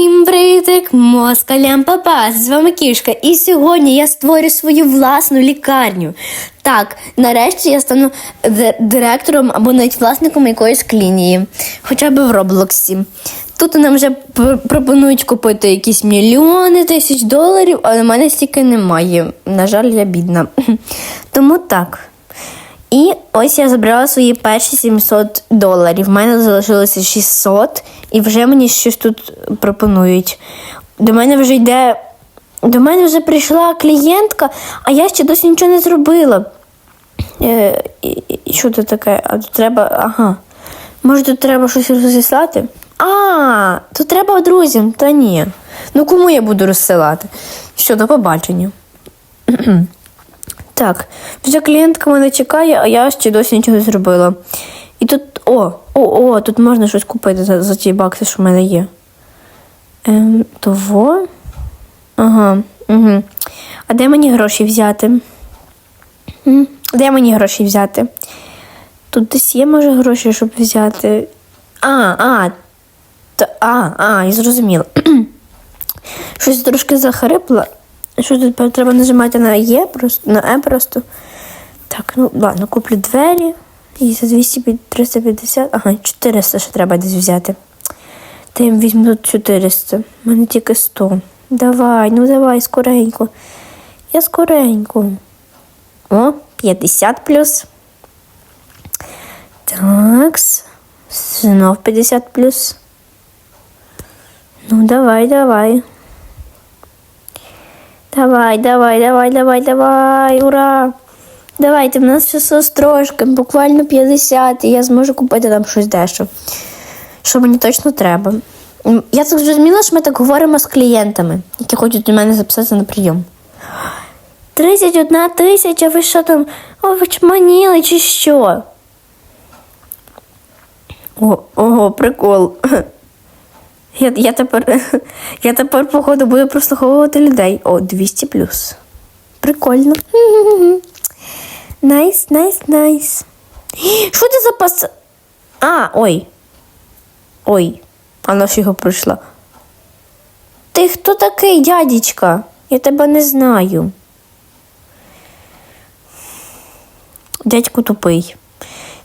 Всім привітик, москалям папа, з вами Кішка. І сьогодні я створю свою власну лікарню. Так, нарешті я стану директором або навіть власником якоїсь клінії, хоча б в Роблоксі. Тут нам вже пропонують купити якісь мільйони тисяч доларів, але в мене стільки немає. На жаль, я бідна. Тому так. І ось я забрала свої перші 700 доларів. В мене залишилося 600, і вже мені щось тут пропонують. До мене вже йде. До мене вже прийшла клієнтка, а я ще досі нічого не зробила. Е, що це таке? А тут треба. Ага. Може, тут треба щось розіслати? А, тут треба друзям, та ні. Ну кому я буду розсилати? Що, до побачення. Так, вже клієнтка мене чекає, а я ще досі нічого не зробила. І тут. О, о, о, тут можна щось купити за, за ті бакси, що в мене є. Ем, того. Ага. Угу. А де мені гроші взяти? Де мені гроші взяти? Тут десь є, може, гроші, щоб взяти. А, а, та, а, а, я зрозуміла. Щось трошки захрипла. Що тут треба нажимати на Е просто, на Е просто. Так, ну ладно, куплю двері. І за 200, 350, ага, 400 ще треба десь взяти. Та я візьму тут 400. У мене тільки 100. Давай, ну давай, скоренько. Я скоренько. О, 50 плюс. Такс. Знов 50 плюс. Ну, давай, давай. Давай, давай, давай, давай, давай, ура! Давайте, в нас часу трошки, буквально 50, і я зможу купити там щось дещо. Що мені точно треба. Я так зрозуміла, що ми так говоримо з клієнтами, які хочуть до мене записатися на прийом. 31 тисяча, ви що там? О, ви чманіли чи що? О, ого, прикол. Я, я тепер, я тепер, походу, буду прослуховувати людей. О, 200 плюс. Прикольно. Найс, найс, найс. Що це за пас? А, ой. Ой, вона ж його пройшла. Ти хто такий, дядечка? Я тебе не знаю. Дядько тупий.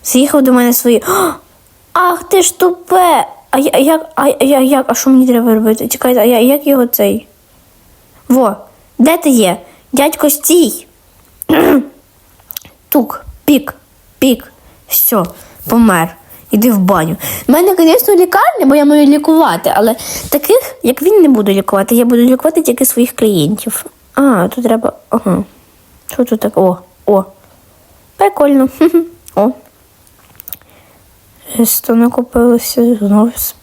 Заїхав до мене свої. Ах, ти ж тупе! А я, як, а, я, як, а що мені треба робити? Чекайте, а я, як його цей? Во, де ти є? Дядько стій. Тук, пік, пік. Все, помер. Іди в баню. У мене, звісно, лікарня, бо я маю лікувати, але таких, як він, не буду лікувати. Я буду лікувати тільки своїх клієнтів. А, тут треба. Ага. Що тут таке? О, о. Прикольно. О. 100 накопилося, знову з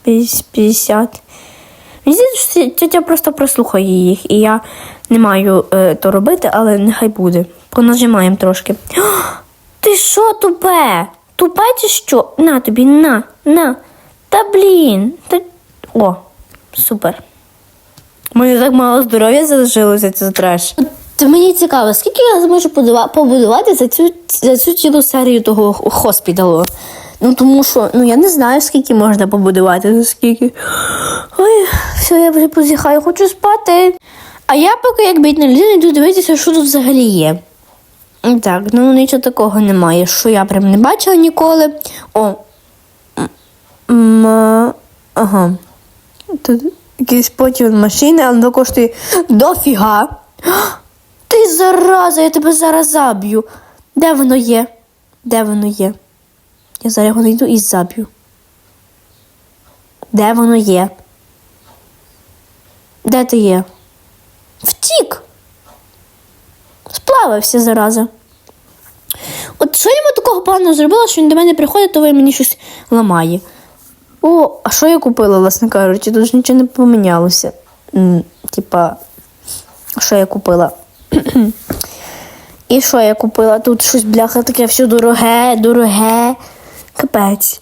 50. Мені здається, що тетя просто прослухає їх, і я не маю е, то робити, але нехай буде. Понажимаємо трошки. О, ти що тупе? Тупе чи що? На тобі, на, на. Та блін. Та... О, супер. У мене так мало здоров'я залишилося, це треш. То мені цікаво, скільки я зможу побудувати за цю, за цю цілу серію того хоспіталу? Ну тому що ну я не знаю, скільки можна побудувати, за скільки. Ой, все, я вже позіхаю, хочу спати. А я поки як бідна людина йду дивитися, що тут взагалі є. Так, ну нічого такого немає, що я прям не бачила ніколи. О. м, Ага. Тут якийсь потім машини, але коштує дофіга. Ти зараза, я тебе зараз заб'ю. Де воно є? Де воно є? Я зараз його знайду і заб'ю. Де воно є? Де ти є? Втік. Сплавився зараза. От що я йому такого поганого зробила, що він до мене приходить, то він мені щось ламає. О, а що я купила, власне кажучи? Тут ж нічого не помінялося. Типа, що я купила? І що я купила? Тут щось бляха таке все дороге, дороге. Капець.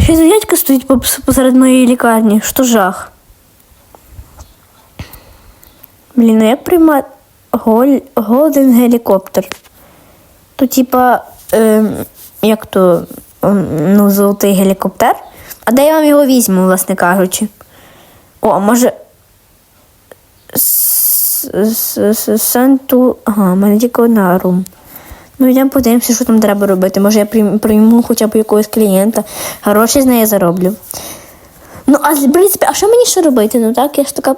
Ще дядька стоїть посеред моєї лікарні. Що жах? Блін, а як приймати Голь... Голден гелікоптер? То, типа, ем, як то, ем, ну, золотий гелікоптер. А де я вам його візьму, власне кажучи? О, може. Сенту. Ага, мене тільки одна рум. Ну, йдемо подивимося, що там треба робити. Може, я прийму хоча б якогось клієнта. Гроші з неї зароблю. Ну, а в принципі, а що мені ще робити? Ну так, я ж така.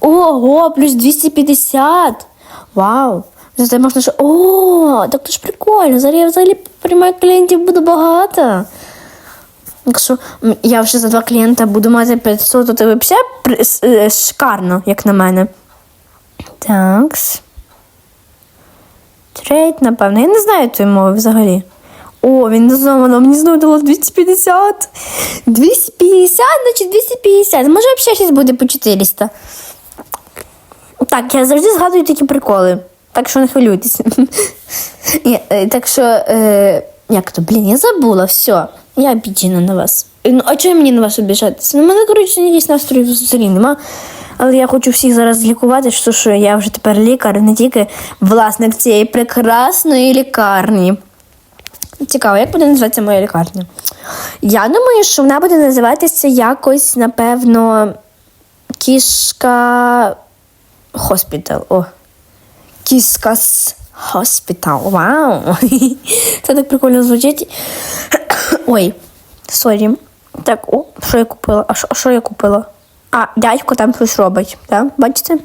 Ого, плюс 250. Вау. Зате можна ще. О, так то ж прикольно. Зараз я взагалі приймаю клієнтів буду багато. Якщо я вже за два клієнта буду мати 500, то це взагалі е, шикарно, як на мене. Такс. Трейд, напевно. Я не знаю тої мови взагалі. О, він знову мені знову дало 250. 250, значить 250. Може, взагалі щось буде по 400. Так, я завжди згадую такі приколи. Так що не хвилюйтесь. Е, так що, е, як то, блін, я забула, все. Я обіджена на вас. Ну, а чого мені на вас обіжатися? Ну, мене, коротше, якийсь настрій взагалі нема. Але я хочу всіх зараз лікувати, що, що я вже тепер лікар, не тільки власник цієї прекрасної лікарні. Цікаво, як буде називатися моя лікарня? Я думаю, що вона буде називатися якось, напевно, кішка хоспітал. О. Кіскас хоспітал. Вау! Це так прикольно звучить. Ой, сорі. Так, о, що я купила? А що, а що я купила? А, дядько там щось робить, так? Бачите?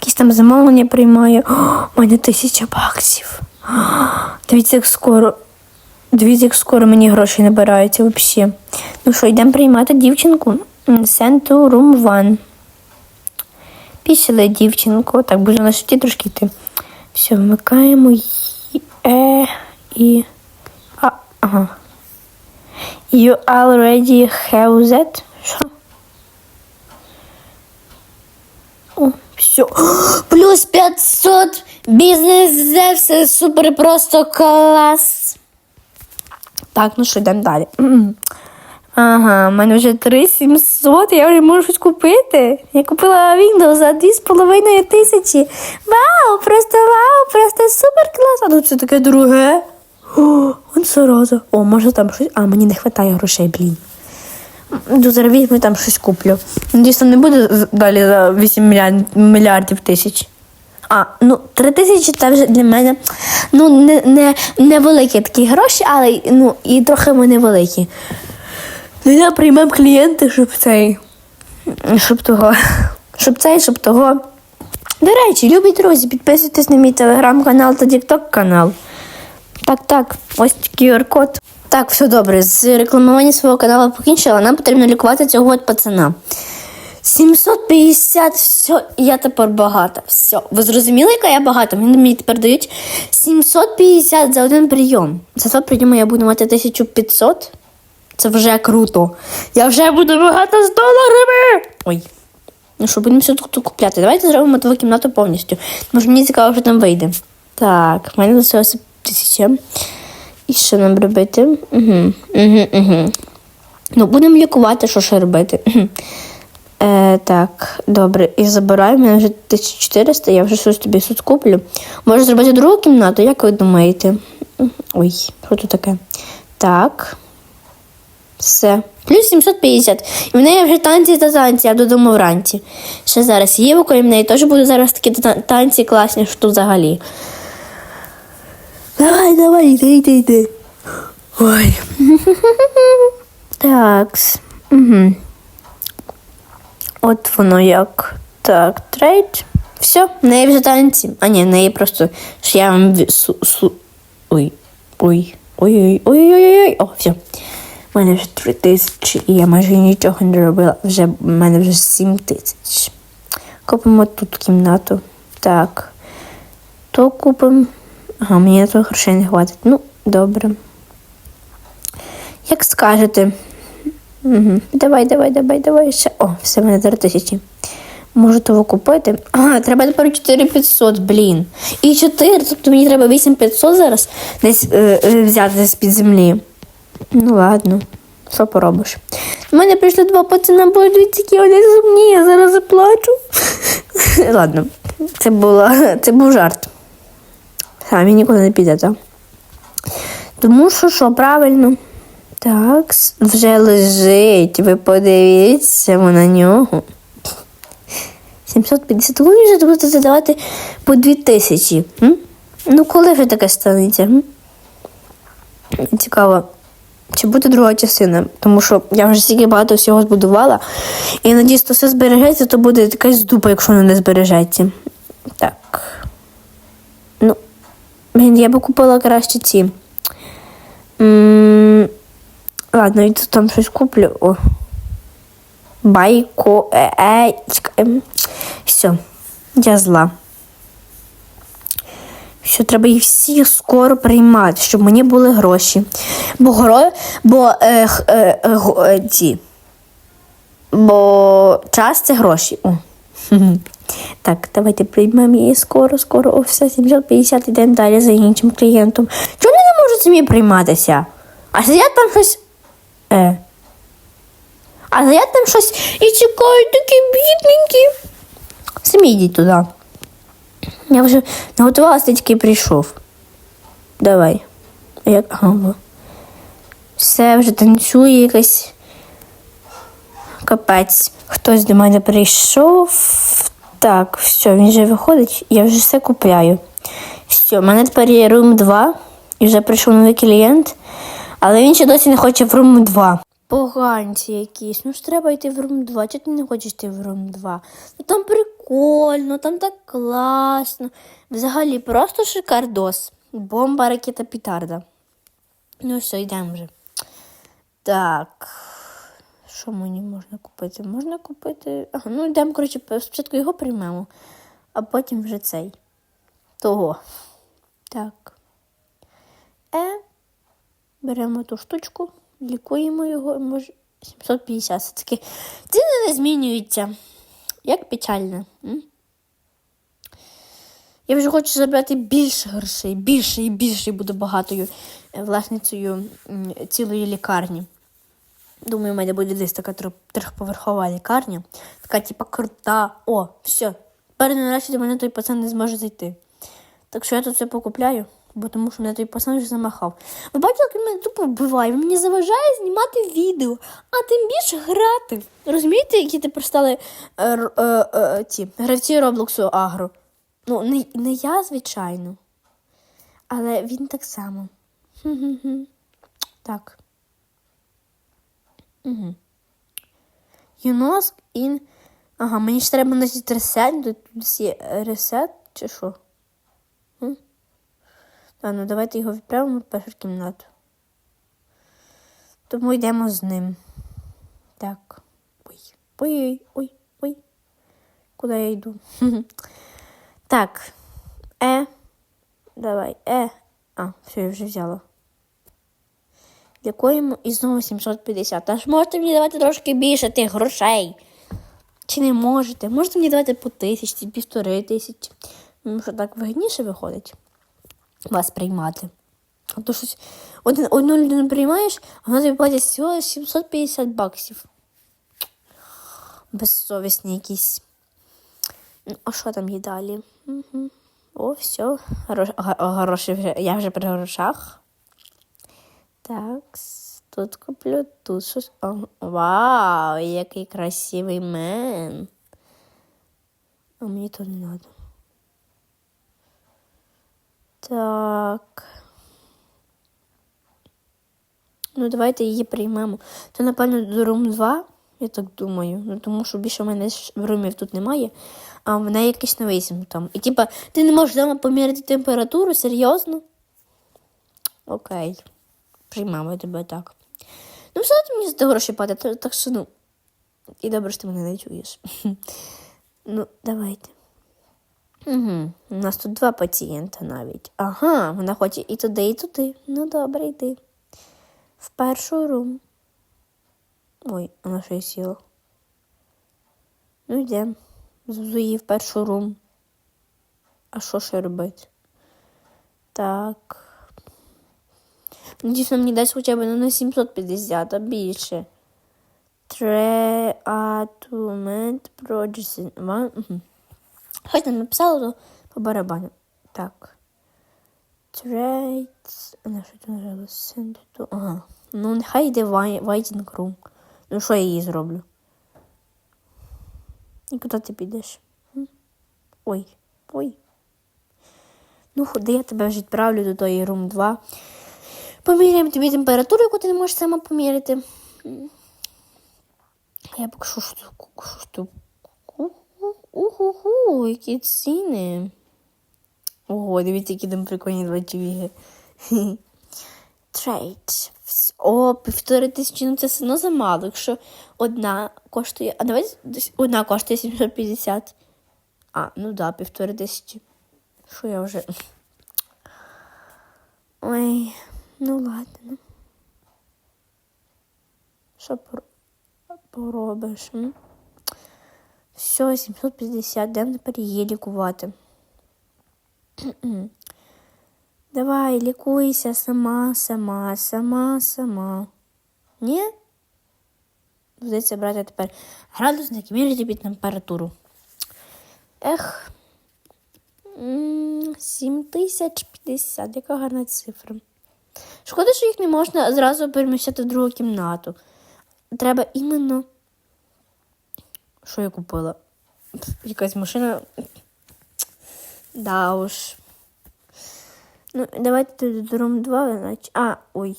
Якісь там замовлення приймає. О, у мене тисяча баксів. О, Дивіться, як скоро. Дивіться, як скоро мені гроші набираються взагалі. Ну що, йдемо приймати дівчинку. Send to room one. Після дівчинку. Так, буду на суті трошки йти. Все, вмикаємо. Е і. А, ага. You already have that? Що? О, все. Плюс 500. Бізнес це все супер просто клас. Так, ну що, йдемо далі. Ага, в мене вже 3700, я вже можу щось купити. Я купила Windows за 2,5 тисячі. Вау, просто вау, просто супер клас. А тут це таке друге. О, он зараза. О, може там щось. А, мені не вистачає грошей, блін. Ну, зараз візьму там щось куплю. Надіюсь, там не буде далі за 8 мільярд- мільярдів тисяч. А, ну, 3 тисячі це вже для мене ну, не, не, невеликі такі гроші, але ну, і трохи вони великі. Ну, я приймемо клієнти, щоб цей. Щоб того. Щоб цей, щоб того. До речі, любі друзі, підписуйтесь на мій телеграм-канал та тікток канал. Так, так, ось QR-код. Так, все добре. З рекламування свого каналу покінчила. Нам потрібно лікувати цього от пацана. 750, все, я тепер багата. Все. Ви зрозуміли, яка я багата? Мені, мені тепер дають 750 за один прийом. За два прийоми я буду мати 1500. Це вже круто. Я вже буду багата з доларами. Ой. Ну що, будемо все тут купляти. Давайте зробимо твою кімнату повністю. Може, мені цікаво, що там вийде. Так, в мене залишилося тисяча. І що нам робити? Угу, угу, угу. Ну, будемо лікувати, що ще робити. Е, так, добре. І забираю, мене вже 1400, я вже щось тобі тут куплю. Можу зробити другу кімнату, як ви думаєте? Ой, що тут таке? Так. Все. Плюс 750. І в неї вже танці та танці, я додому вранці. Ще зараз є в неї теж будуть зараз такі танці класні, що тут взагалі. Давай, давай, йди, йди, йди. Ой. Такс. Угу. От воно як. Так, трейд. Все, в неї вже танці. А ні, неї просто ж я вам су, су... Ой. Ой. Ой-ой. Ой-ой-ой. О, все. У мене вже три тисячі, і я майже нічого не робила. Вже в мене вже сім тисяч. Купимо тут кімнату. Так. То купимо. Ага, мені на то грошей не хватить. Ну, добре. Як скажете. Угу. Давай, давай, давай, давай. Ще. О, все, мене три тисячі. Можу того купити. А, треба тепер 4500, блін. І 4, тобто мені треба 8500 зараз десь е, е, взяти з-під землі. Ну ладно, що поробиш. У мене прийшли два пацана, бо дивіться, вони сумні, я зараз заплачу. ладно, це, була, це був жарт. Самі нікуди не піде, так? Тому що що, правильно. Так, вже лежить. Ви подивіться на нього. 750 гривень вже будете задавати по 2000. М? Ну, коли вже таке станеться? М? Цікаво. Чи буде друга частина? Тому що я вже стільки багато всього збудувала. І надіюсь, то все збережеться, то буде якась дупа, якщо воно не збережеться. Так. Блін, я би купила краще ці. Ладно, я тут там щось куплю. О. Байко. Е, е. Все, я зла. Що треба їх всіх скоро приймати, щоб мені були гроші. Бо гро... бо е, е, е, е, ці. Бо час це гроші. О. Так, давайте приймемо її скоро, скоро. О, все, 750 йдемо далі за іншим клієнтом. Чому не можуть самі прийматися? А сидять там щось. Е. А сидять там щось і чекають такі бідненькі. Самі йдіть туди. Я вже наготувалася, тільки прийшов. Давай. Як ага. Все вже танцює якась. Капець. Хтось до мене прийшов. Так, все, він вже виходить, я вже все купляю. Все, в мене тепер є рум 2, і вже прийшов новий клієнт, але він ще досі не хоче в рум 2. Поганці якісь. Ну ж треба йти в рум 2. Чого ти не хочеш йти в рум 2? Ну там прикольно, там так класно. Взагалі просто шикардос. Бомба, ракета, пітарда. Ну все, йдемо вже. Так. Що мені можна купити? Можна купити. Ага, ну йдемо, коротше, спочатку його приймемо, а потім вже цей. Того. Так. Е. Беремо ту штучку, лікуємо його, може, 750. Це таки ціни не змінюються. Як печально. М? Я вже хочу забрати більше грошей, більше і більше буду багатою е, власницею цілої лікарні. Думаю, у мене буде десь така трьохповерхова лікарня. Така, типа, крута. О, все. Тепер нарешті до мене той пацан не зможе зайти. Так що я тут все покупляю, бо тому що мене той пацан вже замахав. Ви бачите, як він мене тупо вбиває? Він мені заважає знімати відео, а тим більше грати. Розумієте, які тепер стали е, е, е, ті гравці Роблоксу Агро? Ну, не, не я, звичайно. Але він так само. Так. Угу. Юноск ін. Ага, мені ж треба носити ресет, тут є ресет чи що? Та, ну давайте його відправимо в першу кімнату. Тому йдемо з ним. Так. Ой, ой, ой, ой, ой. Куди я йду? так. Е. Давай, е. А, все, я вже взяла. Дякуємо і знову 750. Та ж можете мені давати трошки більше тих грошей. Чи не можете? Можете мені давати по тисячі, півтори тисячі. Тому що так вигідніше виходить вас приймати. А то щось один, одну людину приймаєш, а вона тобі платить всього 750 баксів. Безсовісні якісь. Ну, а що там є далі? Угу. О, все. Грош, гроші вже. Я вже при грошах. Так, тут куплю, тут щось. О, вау, який красивий мен. А мені то не треба. Так. Ну, давайте її приймемо. Це, напевно, до рум 2, я так думаю. Ну, тому що більше в мене румів тут немає, а в неї якийсь новий симптом. І типа, ти не можеш вдома поміряти температуру, серйозно? Окей. Приймемо тебе так. Ну, все одно мені за гроші падає, так- що ну. І добре, що ти мене не чуєш. ну, давайте. Угу. У нас тут два пацієнта навіть. Ага, вона хоче і туди, і туди. Ну, добре, йди. В першу рум. Ой, вона ще й сіла. Ну, йдемо. Зузу в першу рум. А що ще робити? Так. Ну, Дійсно, мені дасть хоча б ну, на 750, а більше. Треатумент Проджесін. Угу. Хоч не написала, то по барабану. Так. Traits. На що це нажала? Send to. Ага. Ну, нехай йде waiting room. Ну, що я їй зроблю? І куди ти підеш? Ой, ой. Ну, ходи, я тебе вже відправлю до тої рум 2. Поміряємо тобі температуру, яку ти не можеш сама поміряти. Я поки що що що що Уху, які ціни. Ого, дивіться, які там прикольні два чувіги. Трейд. О, півтори тисячі, ну це все одно замало. Якщо одна коштує. А давайте одна коштує 750. А, ну да, півтори тисячі. Що я вже. Ой, ну ладно. Що пор... поробиш? М? Все, 750, дам тепер її лікувати. Давай, лікуйся сама, сама, сама, сама. Ні? Здається, брати тепер градусник і міряти під температуру. Ех. М, 7050, яка гарна цифра. Шкода, що їх не можна зразу переміщати в другу кімнату. Треба іменно. Що я купила? Якась машина. Да уж. Ну, давайте до рум 2, значить. А, ой.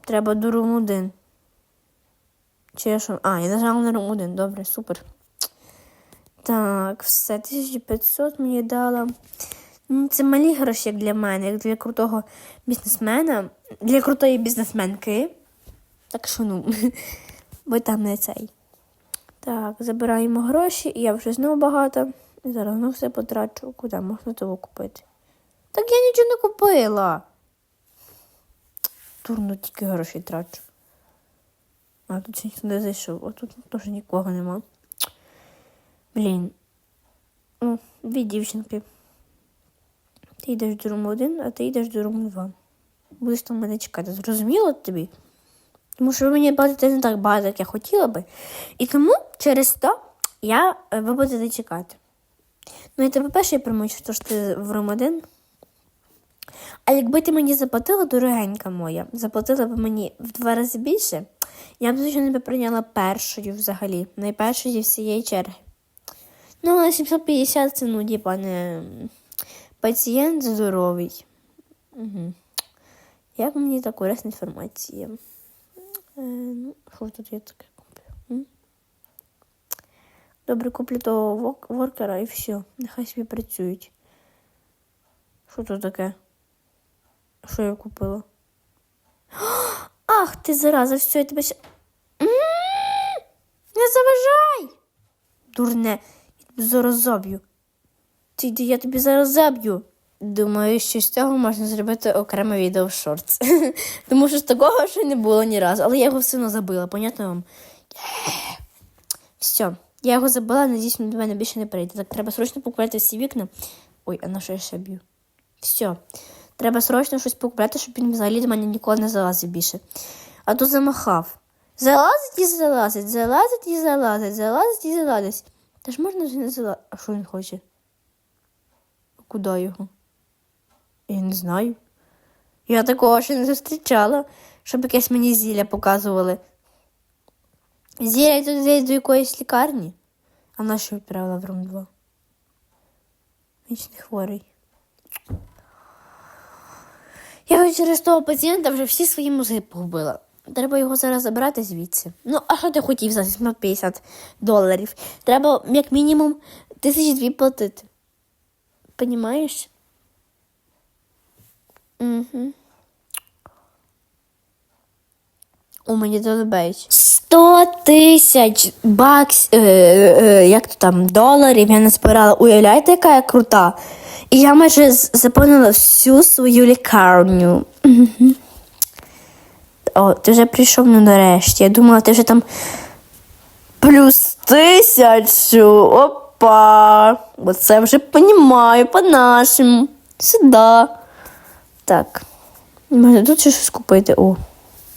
Треба до рум 1. Чи я що? А, я нажала на рум 1. Добре, супер. Так, все, 1500 мені дала. Ну, це малі гроші як для мене, як для крутого бізнесмена, для крутої бізнесменки. Так що ну, бо там не цей. Так, забираємо гроші, і я вже знову багата. І зараз ну все потрачу. Куди можна того купити? Так я нічого не купила. Турно тільки гроші трачу. А тут ще ніхто не зайшов, а тут теж нікого нема. Блін. О, дві дівчинки. Ти йдеш до руму 1, а ти йдеш до руму 2. Будеш там мене чекати. Зрозуміло тобі? Тому що ви мені платите не так багато, як я хотіла би. І тому через то я, е, ви будете чекати. Ну і тебе перше я примучу, що ти в рум 1. А якби ти мені заплатила, дорогенька моя, заплатила б мені в два рази більше, я б звичайно би прийняла першою взагалі, найпершою зі всієї черги. Ну, але 750 це, ну, типа, не пацієнт здоровий. Угу. Як мені та корисна інформація? Е, ну, що тут я таке куплю? М? Добре, куплю того воркера і все. Нехай собі працюють. Що тут таке? Що я купила? Ах, ти зараза, все, я тебе ще. Не заважай! Дурне, я тебе зараз заб'ю. Ти я тобі зараз заб'ю. Думаю, що з цього можна зробити окреме відео в шортс. Тому що з такого ще не було ні разу, але я його все одно забила, понятно вам? Все, я його забила, надіюсь, до мене більше не прийде. Так, треба срочно покупати всі вікна. Ой, а на що я ще б'ю? Все. Треба срочно щось покупляти, щоб він взагалі до мене ніколи не залазив більше. А то замахав. Залазить і залазить, залазить і залазить, залазить і залазить. Та ж можна вже не залазити. А що він хоче? Куди його? Я не знаю. Я такого ще не зустрічала, щоб якесь мені зілля показували. Зілля тут десь до якоїсь лікарні. А на що відправила в рум 2? Вічний хворий. Я через того пацієнта вже всі свої мозги погубила. Треба його зараз забрати звідси. Ну, а що ти хотів за 750 доларів? Треба як мінімум тисяч дві платити. Понімаєш? Угу. У мені долебають. 100 тисяч бакс, е, е, як то там, доларів я назбирала. Уявляєте, яка я крута? І я майже заповнила всю свою лікарню. О, ти вже прийшов ну нарешті. Я думала, ти вже там плюс тисячу. Опа. Оце вже понімаю по-нашому. Сюди. Так. Можна тут ще щось купити. О.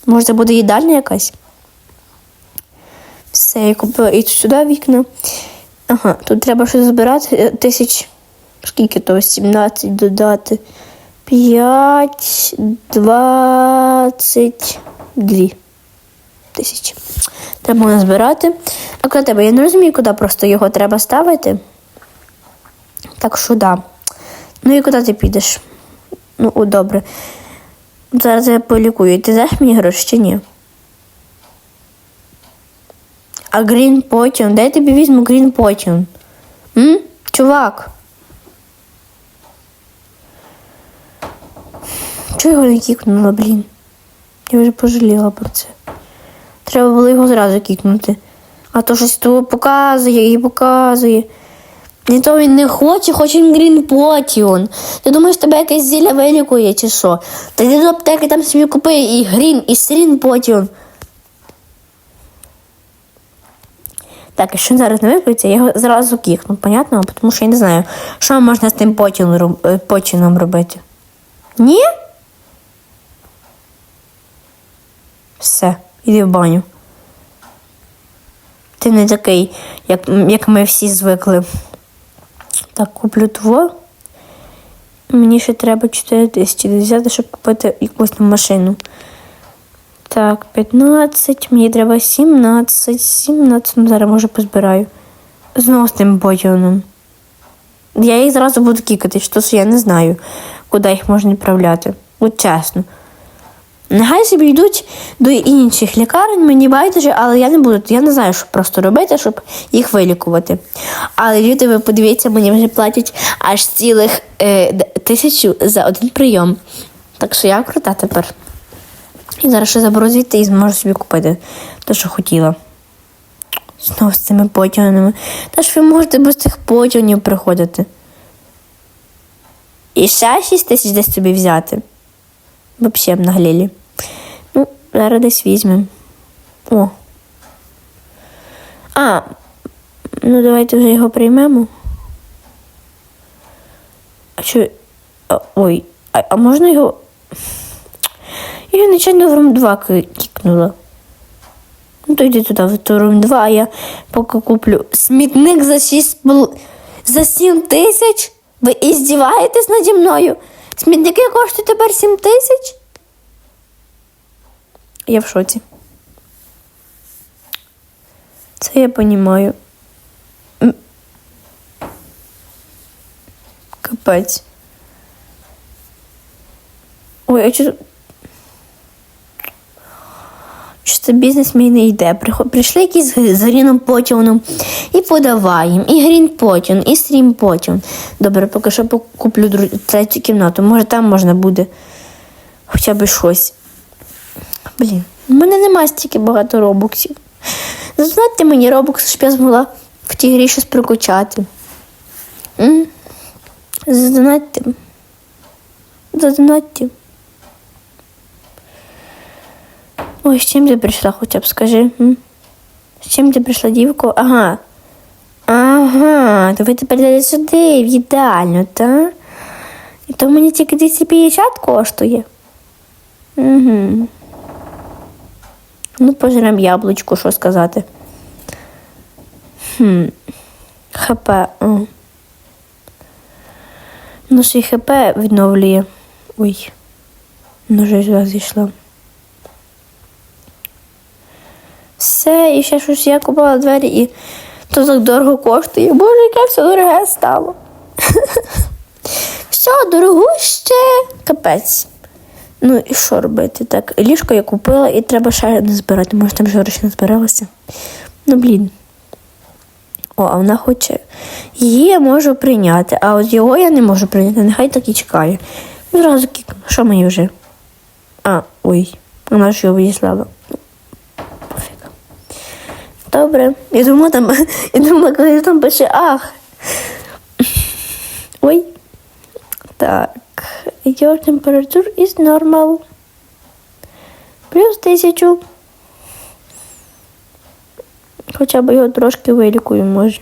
Може, це буде їдальня якась? Все, я купила і сюди вікна. Ага, тут треба щось збирати. Е, Тисяч. Скільки то? 17 додати. 5, 20, дві тисячі. Треба назбирати. А коли тебе, я не розумію, куди просто його треба ставити. Так що да. Ну і куди ти підеш? Ну, о, добре. Зараз я полікую. Ти знаєш мені гроші чи ні? А Green Potion? Де я тобі візьму Green Potion? М? Чувак. Чого його не кікнула, блін? Я вже пожаліла про це. Треба було його зразу кікнути. А то щось того показує і показує. І то він не хоче, хоче він Potion. Ти думаєш, тебе якесь зілля вилікує чи що? Та йди до аптеки там собі купи і Green, і Potion. Так, якщо зараз не виплюється, я його зразу кікну, понятно? Тому що я не знаю, що можна з тим е, потіном робити. Ні? Все, іди в баню. Ти не такий, як, як ми всі звикли. Так, куплю тво. Мені ще треба 4 тисячі взяти, щоб купити якусь машину. Так, 15, мені треба 17, 17, ну зараз може позбираю. Знову з тим ботіоном. Я їх зразу буду кікати, що я не знаю, куди їх можна відправляти. От чесно. Нехай собі йдуть до інших лікарень, мені байдуже, але я не буду, я не знаю, що просто робити, щоб їх вилікувати. Але люди, ви подивіться, мені вже платять аж цілих е, тисячу за один прийом. Так що я крута тепер. І зараз ще заберу звідти і зможу собі купити те, що хотіла. Знову з цими потягами. Та ж ви можете без цих потягів приходити. І ще 6 тисяч десь собі взяти. Взагалі наглілі. Ну, зараз десь візьмемо. О. А, ну давайте вже його приймемо. А що? А, ой, а, а можна його. Я нечайно в рум 2 ки- кікнула. Ну, то йди туди, в ту рум 2, а я поки куплю смітник за 6 бл- за 7 тисяч. Ви іздіваєтесь наді мною? Смітники коштують тепер 7 тисяч? Я в шоці. Це я понімаю. Капець. Ой, а чи... Що це бізнес мій не йде. Прийшли якісь з Гріном Потіоном і подавай їм, і Грін Потіон, і Стрім Потіон. Добре, поки що куплю третю кімнату. Може там можна буде хоча б щось. Блін, у мене немає стільки багато робоксів. Задонатьте мені робокс, щоб я змогла в тій грі щось прокачати. Задонатьте. Задонатьте. Ой, з чим ти прийшла, хоча б скажи. М? З чим ти прийшла, дівко? Ага. Ага, то ви тепер йдете сюди, в їдальню, так? І то мені тільки 250 коштує. Угу. Ну, пожрем яблучко, що сказати. Хм. ХП. О. Ну, свій ХП відновлює. Ой. Ну, вже зійшла. Все, і ще щось я купила двері і то так дорого коштує. Боже, яке все дороге стало. Все, дорогуще, капець. Ну і що робити? Так, ліжко я купила і треба ще не збирати. Може, там вже гроші не збиралося. Ну, блін. О, а вона хоче. Її я можу прийняти, а от його я не можу прийняти. Нехай так і чекає. Зразу кікну. Що мені вже? А, ой, вона ж його відіслала. Добре. Думала, там, думала, коли там пише ах. Ой. Так. Your temperature is normal. Плюс тисячу. Хоча б його трошки вилікую, може.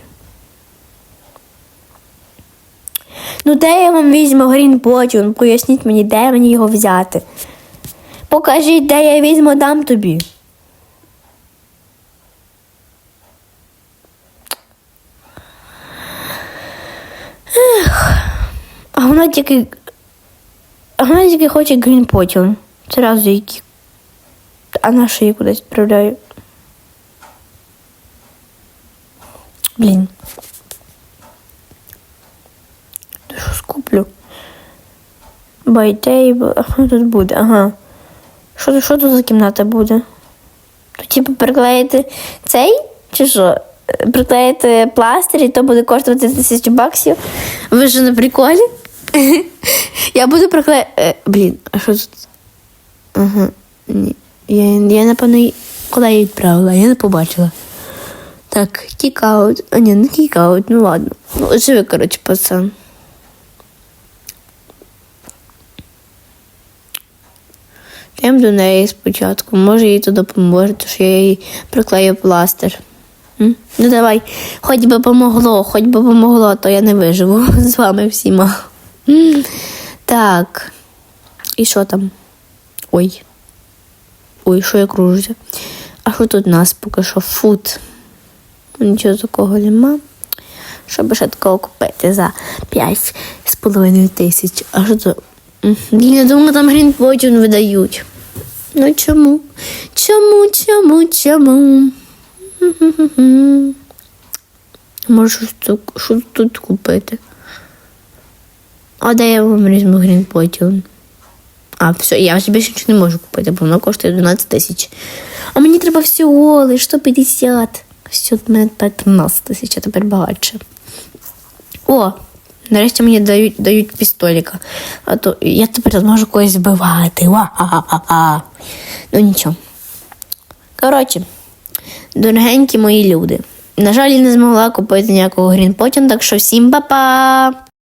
Ну, де я вам візьму Грін Потіон? Поясніть мені, де мені його взяти. Покажіть, де я візьму, дам тобі. Ех. А вона тільки. А тільки хоче Potion. Зразу які. а на її кудись відправляю? Блін. Ти що скуплю? Байтейбл. А що тут буде? Ага. Що, тут- що тут за кімната буде? То типу приклеїти цей? Чи що? Приклеїти пластир, і то буде коштувати тисячу баксів. Ви ж на приколі? Я буду приклеїти. Блін, а що тут? Ага. Ні. Я, я напевно, куди я відправила? Я не побачила. Так, кікаут. А ні, не кікаут, ну ладно. Ну, живи, коротше, пацан. Йдемо до неї спочатку. Може, їй то допоможе, то що я їй приклею пластир. М? Ну давай, хоч би помогло, хоч би помогло, то я не виживу з вами всіма. Так. І що там? Ой. Ой, що я кружуся? А що тут у нас поки що? Фуд. Нічого такого нема. Щоб ще такого купити за 5,5 тисяч. А що це? Я думаю, там грінпотін видають. Ну чому? Чому, чому, чому? Може, щось тут купити. А де я вам візьму грінпотін? А, все, я собі більше нічого не можу купити, бо воно коштує 12 тисяч. А мені треба всього лиш 150. Все, в мене тепер 13 тисяч, а тепер багатше. О, нарешті мені дають, дають пістоліка. А то я тепер зможу когось вбивати. Ва-ха-ха-ха. Ну нічого. Коротше, дорогенькі мої люди. На жаль, я не змогла купити ніякого грінпотін, так що всім па-па!